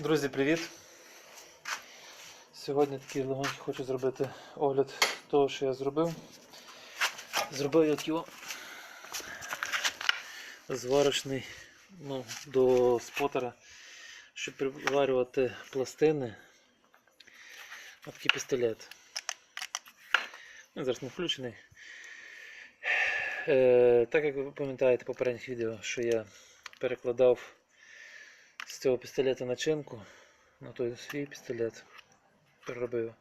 Друзі, привіт! Сьогодні такий легонький хочу зробити огляд того, що я зробив. Зробив я його зварочний ну, до спотера, щоб приварювати пластини. Ось такий пістолет. Він зараз не включений. Е, так як ви пам'ятаєте по попередніх відео, що я перекладав цього пістолета начинку на той свій пістолет. Переробив.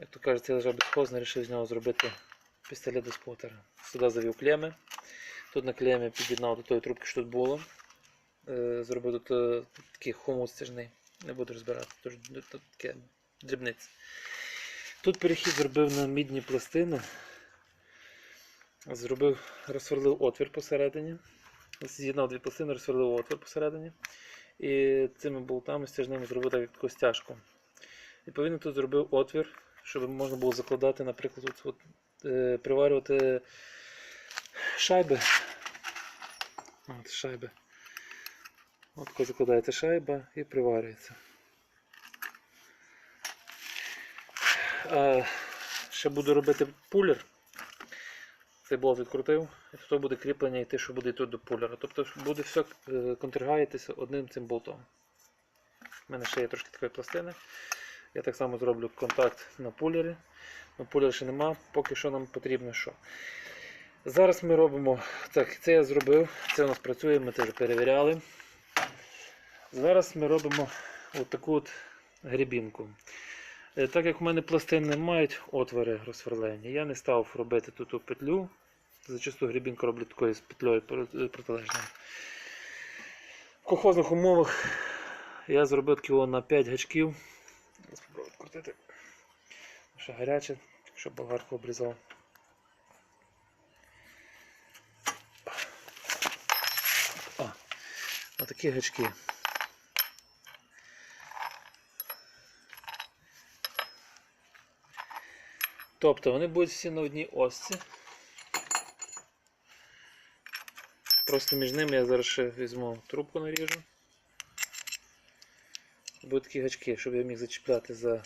Як то кажуть, я лежав безхозно, вирішив з нього зробити пістолет до спотера. Сюди завів клеми. Тут на клемі під'єднав до тої трубки, що тут було. Е, Зробив тут е, такий хомут стяжний. Не буду розбирати, тут, таке дрібниці. Тут перехід зробив на мідні пластини. Зробив, розсверлив отвір посередині. З'єднав дві пластини, розсверлив отвір посередині. І цими болтами стяжними зробив так як стяжку. Відповідно, тут зробив отвір, щоб можна було закладати, наприклад, тут от, е, приварювати шайби. От шайби. От коли закладаєте шайба і приварюється. А, ще буду робити пулер. Болт відкрутив, і тут буде кріплення йти, що буде йти до пулера. Тобто буде все е, контргаїтися одним цим болтом. У мене ще є трошки такої пластини. Я так само зроблю контакт на пулері. На пулері ще нема, поки що нам потрібно що. Зараз ми робимо. Так, це я зробив, це у нас працює, ми вже перевіряли. Зараз ми робимо таку от грібінку. Е, Так як у мене пластини не мають отвори розсверлені, я не став робити тут петлю. Зачасту грібінку роблю такою з петлею протилежною. В колхозних умовах я зробив його на 5 гачків. Зараз спробую відкрутити. Ще гаряче, щоб болгарку обрізав. О, отакі гачки. Тобто вони будуть всі на одній осці. Просто між ними я зараз ще візьму трубку наріжу. Будуть такі гачки, щоб я міг зачіпляти за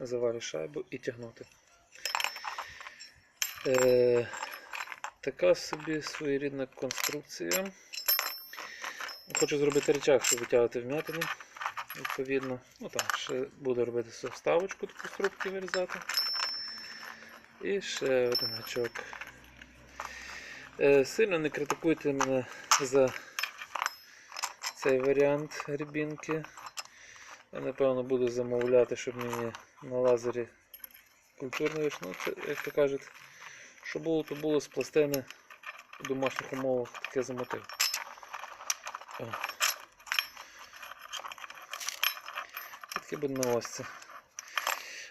заварю шайбу і тягнути. Е, така собі своєрідна конструкція. Хочу зробити речах, щоб витягувати вм'ятини. Відповідно, ну там ще буду робити вставочку таку з трубки вирізати. І ще один гачок. Е, сильно не критикуйте мене за цей варіант грібінки. Я напевно буду замовляти, щоб мені на лазері культурно. Ну, це, як то кажуть, що було, то було з пластини в домашніх умовах таке замотив. О. Таке буде на осці.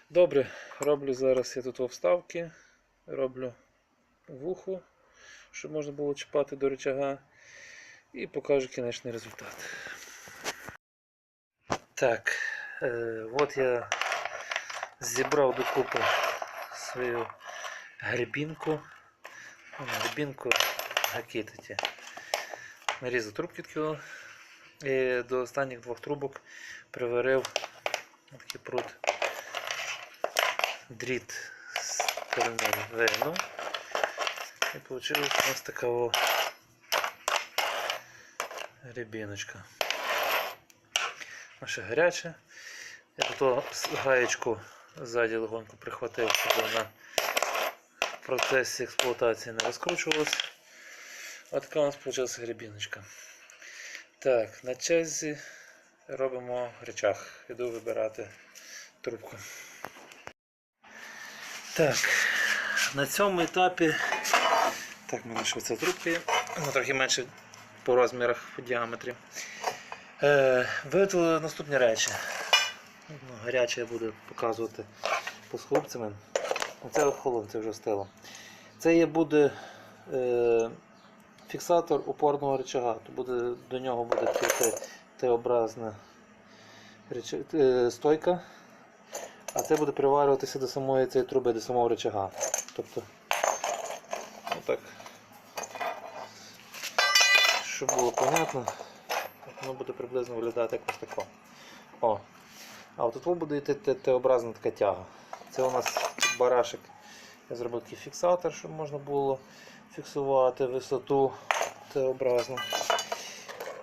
Добре, роблю зараз я тут вставки, роблю вухо, щоб можна було чіпати до рычага і покажу кінечний результат. Так, е, от я зібрав докупи свою грибінку. Грибінку, гаки. Нарізав трубки. І до останніх двох трубок приварив такий прут дріт сторони вийну. І вийшла у нас така рябіночка. Ще гаряча. Я тут гаєчку ззаді легонько прихватив, щоб вона в процесі експлуатації не розкручувалася. Ось така у нас вийшла гребіночка. Так, на черзі робимо речах. Іду вибирати трубку. Так, на цьому етапі. Так, в мене трубка є. Вона трохи менше по розмірах по діаметрі. Е, виготовили наступні речі. Ну, гаряче я буду показувати по хлопцями. Оце холодно, це вже стило. Це є буде е, фіксатор опорного рычага. То буде, до нього буде таке Т-образна е, стойка. А це буде приварюватися до самої цієї труби, до самого рычага. Тобто, отак. Щоб було понятно, воно буде приблизно виглядати якось тако. О. А от тут буде йти Т-образна така тяга. Це у нас тут барашек. Я зробив такий фіксатор, щоб можна було фіксувати висоту Т-образну.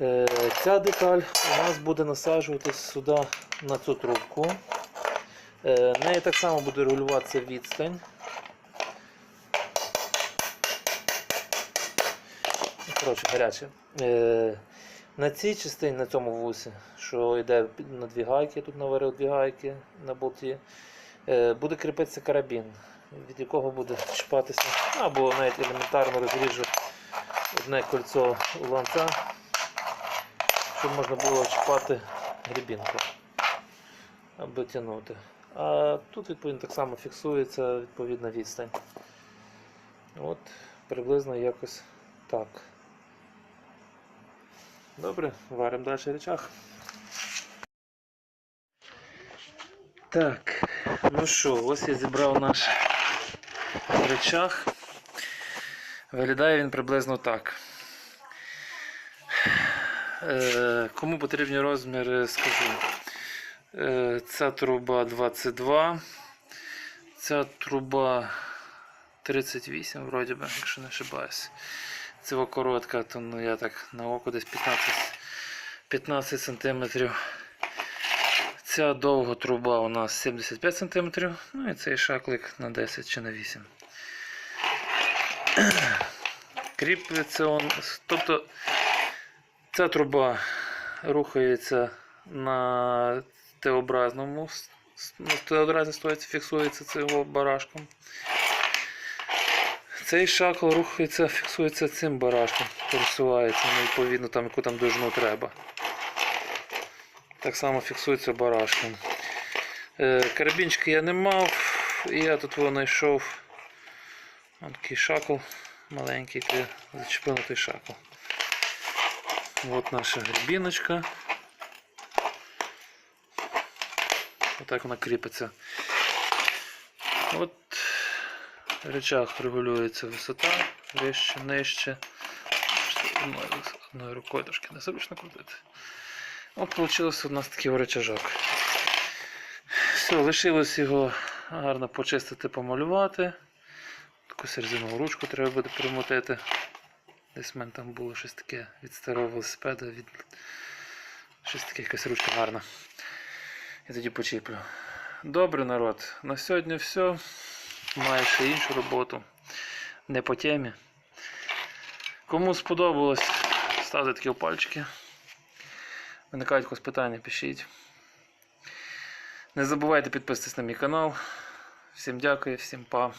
Е, Ця деталь у нас буде насаджуватись сюди на цю трубку. Е, Нею так само буде регулюватися відстань. Коротше, гаряче. Е, На цій частині, на цьому вусі, що йде на дві гайки, тут наварив дві гайки на болті, е, буде кріпитися карабін, від якого буде чіпатися, або навіть елементарно розріжу одне кольцо у ланця, щоб можна було чіпати грібінку, аби тягнути. А тут відповідно так само фіксується відповідна відстань. От приблизно якось так. Добре, варимо далі речах. Так, ну що, ось я зібрав наш речах. Виглядає він приблизно так. Е, кому потрібні розміри, скажу. Е, ця труба 22, ця труба 38, вроді би, якщо не ошибаюсь. Це коротка, то ну, я так на око десь 15, 15 см. Ця довга труба у нас 75 см, ну і цей шаклик на 10 чи на 8. Кріплюється он, тобто ця труба рухається на Т-образному, с- ну, Т-образі фіксується цим барашком. Цей шакл рухається, фіксується цим барашком, пересувається, ну, відповідно, там, яку там довжину треба. Так само фіксується барашком. Е, карабінчики я не мав, і я тут знайшов. Ось такий шакл маленький, на шакл. От наша грібіночка. Отак вона кріпиться. От речах регулюється висота, вище, нижче. Одною, рукою трошки незручно крутити. От вийшло у нас такий речажок. Все, лишилось його гарно почистити, помалювати. Таку серзинову ручку треба буде примотити. Десь в мене там було щось таке від старого велосипеда, від щось таке якась ручка гарна. Я тоді почіплю. Добре, народ. На сьогодні все. Маю ще іншу роботу. Не по темі. Кому сподобалось, ставте такі пальчики. Виникають якось питання, пишіть. Не забувайте підписатись на мій канал. Всім дякую, всім па.